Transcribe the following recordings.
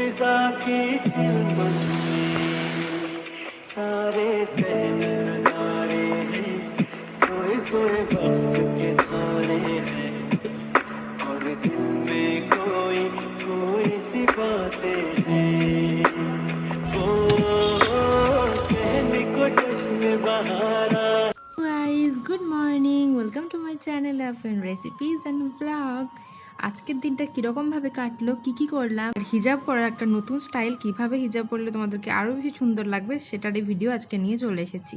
फिजा की चिलमन सारे सहन नजारे हैं। सोए सोए वक्त के धारे हैं। और दिल में कोई कोई सी बातें हैं। ओ, कहने को जश्न बहारा। Good morning welcome to my channel F and recipes and blog আজকের দিনটা কীরকমভাবে কাটলো, কি কি করলাম হিজাব পরার একটা নতুন স্টাইল কীভাবে হিজাব পরলে তোমাদেরকে আরও বেশি সুন্দর লাগবে সেটারই ভিডিও আজকে নিয়ে চলে এসেছি।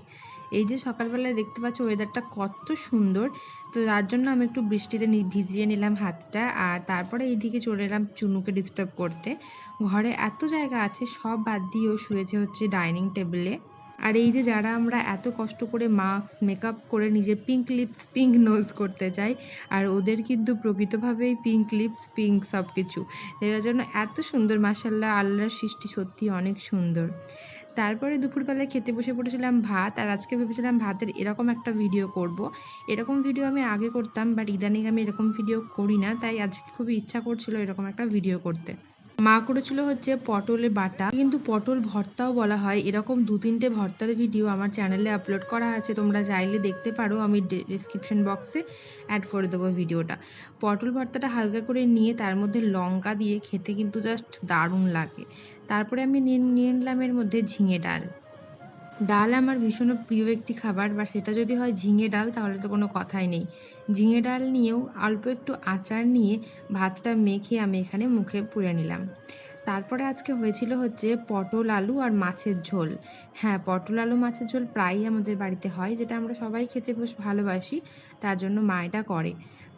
এই যে সকালবেলায় দেখতে পাচ্ছ ওয়েদারটা কত সুন্দর, তো তার জন্য আমি একটু বৃষ্টিতে ভিজিয়ে নিলাম হাতটা, আর তারপরে এইদিকে চলে এলাম চুনুকে ডিস্টার্ব করতে। ঘরে এত জায়গা আছে, সব বাদ দিয়েও শুয়েছে হচ্ছে ডাইনিং টেবিলে আর এই যে যারা আমরা এত কষ্ট করে মাস্ক মেকআপ করে নিজের পিঙ্ক লিপস পিঙ্ক নোজ করতে চাই, আর ওদের কিন্তু প্রকৃতভাবেই পিঙ্ক লিপস পিঙ্ক সব কিছু এটার জন্য এত সুন্দর মাসাল্লাহ আল্লাহর সৃষ্টি সত্যি অনেক সুন্দর। তারপরে দুপুরবেলায় খেতে বসে পড়েছিলাম ভাত, আর আজকে ভেবেছিলাম ভাতের এরকম একটা ভিডিও করব। এরকম ভিডিও আমি আগে করতাম বাট ইদানিং আমি এরকম ভিডিও করি না, তাই আজকে খুবই ইচ্ছা করছিল এরকম একটা ভিডিও করতে। মা করেছিল হচ্ছে পটলে বাটা। কিন্তু পটল ভর্তাও বলা হয়। এরকম দু তিনটে ভর্তার ভিডিও আমার চ্যানেলে আপলোড করা আছে। তোমরা চাইলে দেখতে পারো। আমি ডিসক্রিপশন বক্সে অ্যাড করে দেবো ভিডিওটা পটল ভর্তাটা হালকা করে নিয়ে তার মধ্যে লঙ্কা দিয়ে খেতে কিন্তু জাস্ট দারুণ লাগে। তারপরে আমি নিয়ে নিলাম এর মধ্যে ঝিঙে ডাল। ডাল আমার ভীষণ প্রিয় একটি খাবার, বা সেটা যদি হয় ঝিঙে ডাল, তাহলে তো কোনো কথাই নেই। ঝিঙে ডাল নিয়েও অল্প একটু আচার নিয়ে ভাতটা মেখে আমি এখানে মুখে পুড়ে নিলাম। তারপরে আজকে হয়েছিল হচ্ছে পটল আলু আর মাছের ঝোল। হ্যাঁ পটল আলু, মাছের ঝোল প্রায়ই আমাদের বাড়িতে হয়, যেটা আমরা সবাই খেতে বেশ ভালোবাসি, তার জন্য মা এটা করে।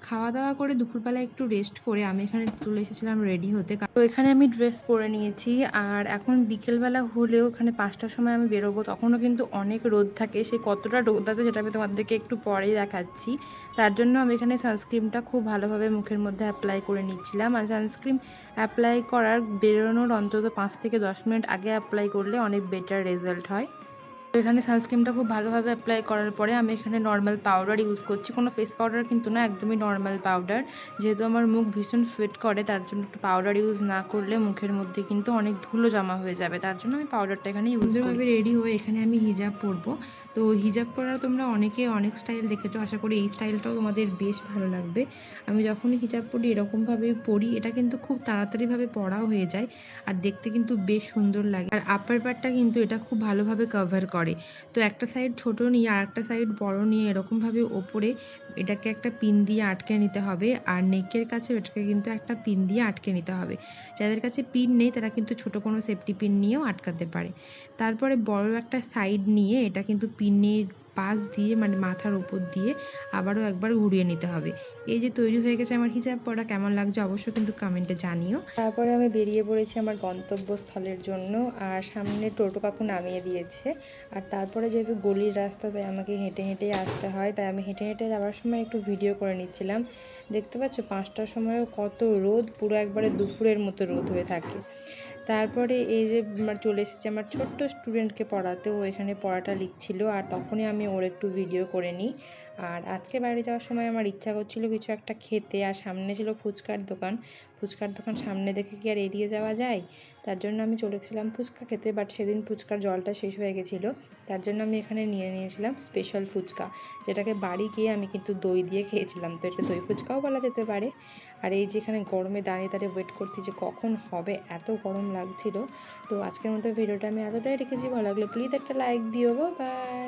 খাওয়া দাওয়া করে দুপুরবেলা একটু রেস্ট করে আমি এখানে চলে এসেছিলাম রেডি হতে তো এখানে আমি ড্রেস পরে নিয়েছি, আর এখন বিকেলবেলা হলেও এখানে পাঁচটার সময় আমি বেরোবো, তখনও কিন্তু অনেক রোদ থাকে, সে কতটা রোদ আছে সেটা আমি তোমাদেরকে একটু পরেই দেখাচ্ছি। তার জন্য আমি এখানে সানস্ক্রিনটা খুব ভালোভাবে মুখের মধ্যে অ্যাপ্লাই করে নিচ্ছিলাম, আর সানস্ক্রিন অ্যাপ্লাই করার বেরোনোর অন্তত পাঁচ থেকে দশ মিনিট আগে অ্যাপ্লাই করলে অনেক বেটার রেজাল্ট হয়। তো এখানে সানস্ক্রিনটা খুব ভালোভাবে অ্যাপ্লাই করার পরে আমি এখানে নর্মাল পাউডার ইউজ করছি। কোনো ফেস পাউডার কিন্তু না একদমই নর্মাল পাউডার যেহেতু আমার মুখ ভীষণ সোয়েট করে তার জন্য একটু পাউডার ইউজ না করলে মুখের মধ্যে কিন্তু অনেক ধুলো জমা হয়ে যাবে। তার জন্য আমি পাউডারটা এখানে ইউজ সুন্দরভাবে রেডি হয়ে এখানে আমি হিজাব পরবো। তো হিজাব পরার তোমরা অনেকে অনেক স্টাইল দেখেছ, আশা করি এই স্টাইলটাও তোমাদের বেশ ভালো লাগবে। আমি যখনই হিজাব পরি, এরকমভাবে পরি, এটা কিন্তু খুব তাড়াতাড়িভাবে পরাও হয়ে যায় আর দেখতে কিন্তু বেশ সুন্দর লাগে। আর আপার পার্টটা কিন্তু এটা খুব ভালোভাবে কভার করে। তো একটা সাইড ছোট নিয়ে আর একটা সাইড বড় নিয়ে এরকমভাবে ওপরে এটাকে একটা পিন দিয়ে আটকে নিতে হবে আর নেকের কাছে এটাকে কিন্তু একটা পিন দিয়ে আটকে নিতে হবে। যাদের কাছে পিন নেই, তারা কিন্তু ছোট কোনো সেফটি পিন নিয়েও আটকাতে পারে। তারপরে বড় একটা সাইড নিয়ে এটা কিন্তু পিনের পাশ দিয়ে মানে মাথার উপর দিয়ে আবারও একবার ঘুরিয়ে নিতে হবে। এই যে তৈরি হয়ে গেছে আমার হিজাব পরা কেমন লাগছে অবশ্যই কিন্তু কমেন্টে জানিও। তারপরে আমি বেরিয়ে পড়েছি আমার গন্তব্যস্থলের জন্য, আর সামনে টোটো কাকু নামিয়ে দিয়েছে। আর তারপরে যেহেতু গলির রাস্তা, তাই আমাকে হেঁটে হেঁটেই আসতে হয়। তাই আমি হেঁটে হেঁটে যাওয়ার সময় একটু ভিডিও করে নিচ্ছিলাম। দেখতে পাচ্ছ, পাঁচটার সময়ও কত রোদ, পুরো একবারে দুপুরের মতো রোদ হয়ে থাকে। তারপরে এই যে আমার চলে এসেছে আমার ছোট্ট স্টুডেন্টকে পড়াতে, ও এখানে পড়াটা লিখছিল আর তখনই আমি ওর একটু ভিডিও করে নিই। আর আজকে বাইরে যাওয়ার সময় আমার ইচ্ছা করছিল কিছু একটা খেতে, আর সামনে ছিল ফুচকার দোকান। ফুচকার দোকান সামনে দেখে কি আর এড়িয়ে যাওয়া যায়? তার জন্য আমি চলেছিলাম ফুচকা খেতে বাট সেদিন ফুচকার জলটা শেষ হয়ে গেছিল। তার জন্য আমি এখানে নিয়ে নিয়েছিলাম স্পেশাল ফুচকা, যেটাকে বাড়ি গিয়ে আমি কিন্তু দই দিয়ে খেয়েছিলাম। তো এটা দই ফুচকাও বলা যেতে পারে। আর এই যে এখানে গরমে দাঁড়িয়ে দাঁড়িয়ে ওয়েট করছি যে কখন হবে, এত গরম লাগছিল। তো আজকের মতো ভিডিওটা আমি এতটাই রেখেছি। ভালো লাগলে প্লিজ একটা লাইক দিও। বাই